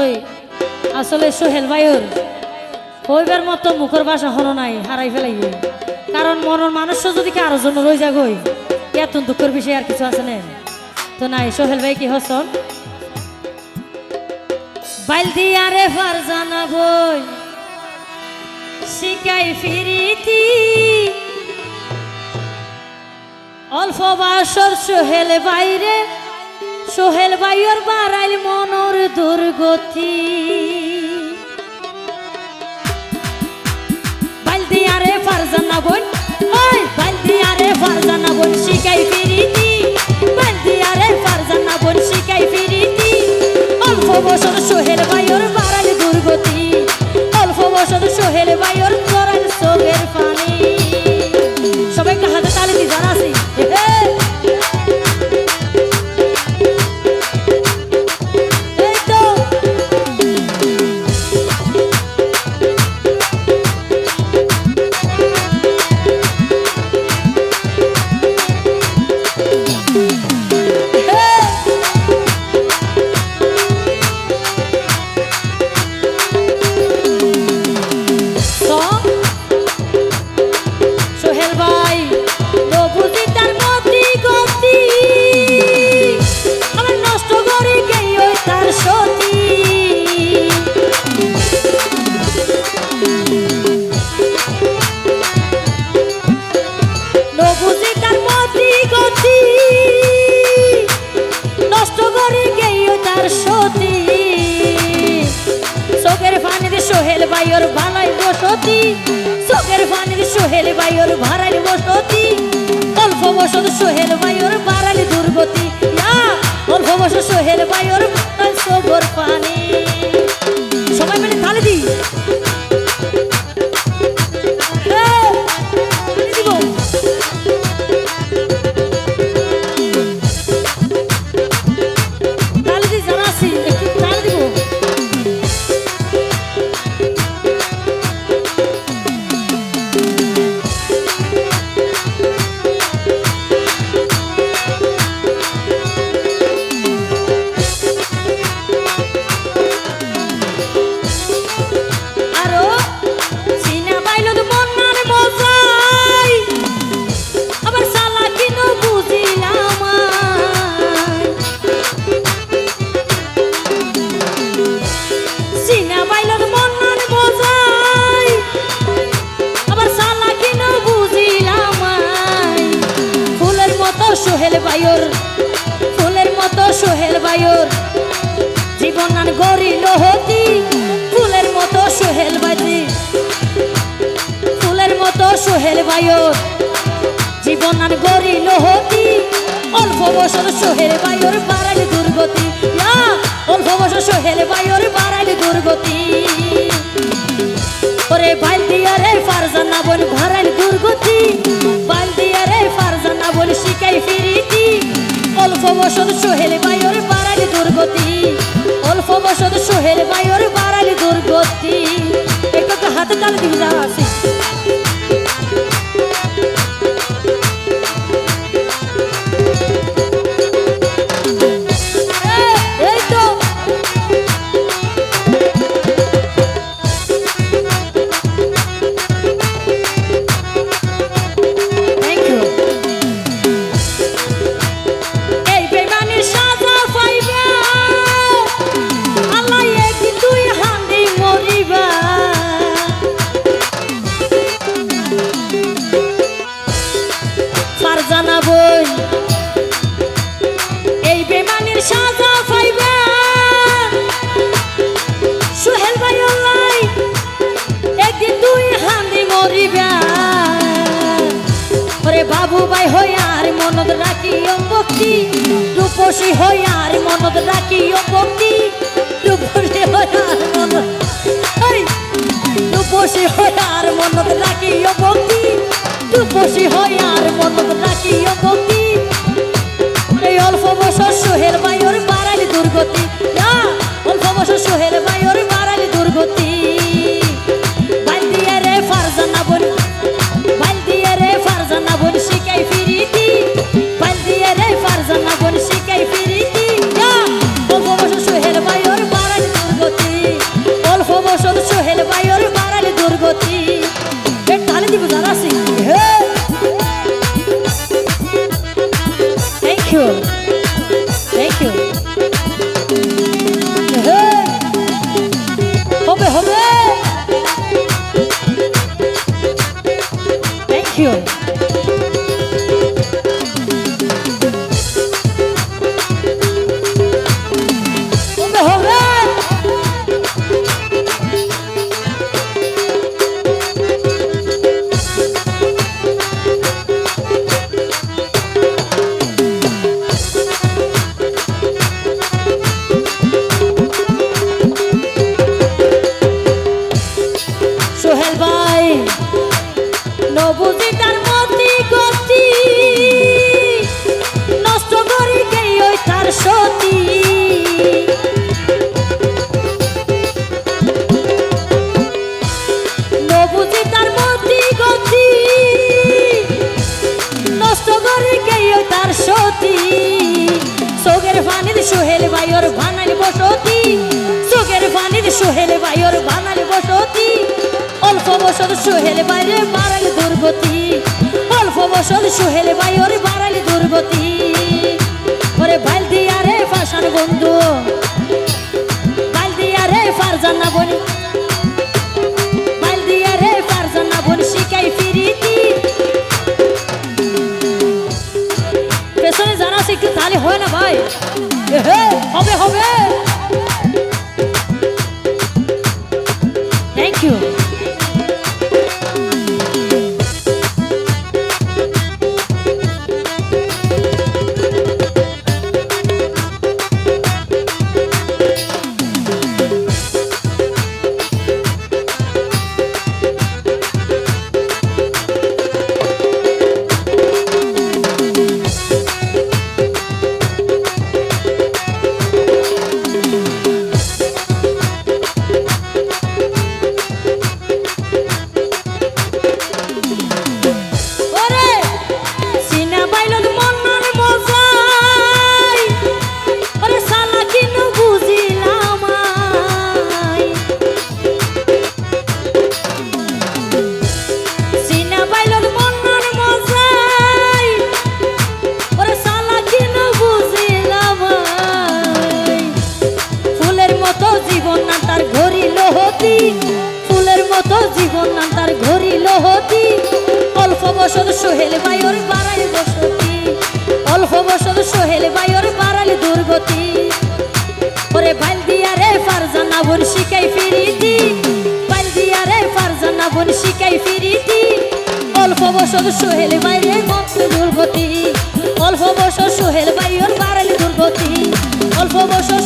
ওই আসলে সোহেল ভাইয়ের হইবার মতো মুখের বাসা হনো নাই হারাই ফেলাই কারণ মনের মানুষ যদি কি আরও জন্য রয়ে যাগই এত দুঃখের বিষয় আর কিছু আছে না? তো নাই, সোহেল ভাই, কি হসন বাইল দিয়ারে ফার জানাবই শিকাই ফিরিতি অল্প বাসর সোহেল বাইরে, সোহেল বাইর বাড়াইল মনর দুর্গতি। বালদি আরে ফারজানা বোন, ওই বালদি ফারজানা বোন শিকাই ফিরিতি। বালদি আরে ফারজানা বোন শিকাই ফিরিতি। অল্প বছর সোহেল বাইর ভালাই বসতি। চোখের পানির সোহেল বাইর ভাড়াইল বসতি। অল্প বসত সোহেল বাইর বাড়ালি দুর্গতি। অল্প বসত সোহেল বাইর সগর পানি। সোহেল ফুলের মতো সোহেল বাইর জীবন নান গরিল হতি, ফুলের মতো সোহেল বাজি ফুলের মতো সোহেল বায়র, জীবন নান গরিল হতি। অল্প বছর সোহেল বায়র বাড়াইল দুর্গতি। অল্প বছর সোহেল বায়র বাড়াইল দুর্গতি। ওরে বাইল অল্প বছর সোহেল বায়র বাড়ালি দুর্গতি অল্প বছর সোহেল বায়র বাড়ালি দুর্গতি। সাজা পাইবা। সোহেল ভাই অল্লাই একদিন তুই হান্দি মরিবা। ওরে বাবু ভাই হই আর মনত রাখি ভক্তি। রূপসী হই আর মনত রাখি ভক্তি। রূপসী হই আর মনত রূপসী হই আর মনত রাখি ভক্তি। রূপসী হই আর মনত রাখি Senhor. নবুজি তার মতি গতি। নষ্ট করি গেই ওই তার সতী? নবুজি তার মতি গতি। নষ্ট করি গেই ওই তার সতী? সোগের ফানির সোহেল ভাইয়ের ভানাল বসতি। সোগের ফানির সোহেল ভাইয়ের ভানাল বসতি। অল্প বছর সোহেল বাইরে বাড়ালি দুর্গতি। অল্প বছর সোহেল ভাইয়ের বাড়ালি দুর্গতি। ওরে ভালো দিয়া রে ফাঁসার বন্ধু। ভালো দিয়া রে ফারজানা বনি। ভালো জীবন তার ঘরিল হতি। অল্প বছর সোহেল বায়র বাড়াল বসতি। অল্প বছর সোহেল বায়র বাড়াল দুর্গতি। ওরে বাইল দিয়া রে ফারজানা বোন শিখাই ফিরিতি। বাইল দিয়া রে ফারজানা বোন শিখাই ফিরিতি। অল্প বছর সোহেল বাইরে মন্ত্র দুর্গতি। অল্প বছর সোহেল বাইর বাড়াল দুর্গতি। অল্প বছর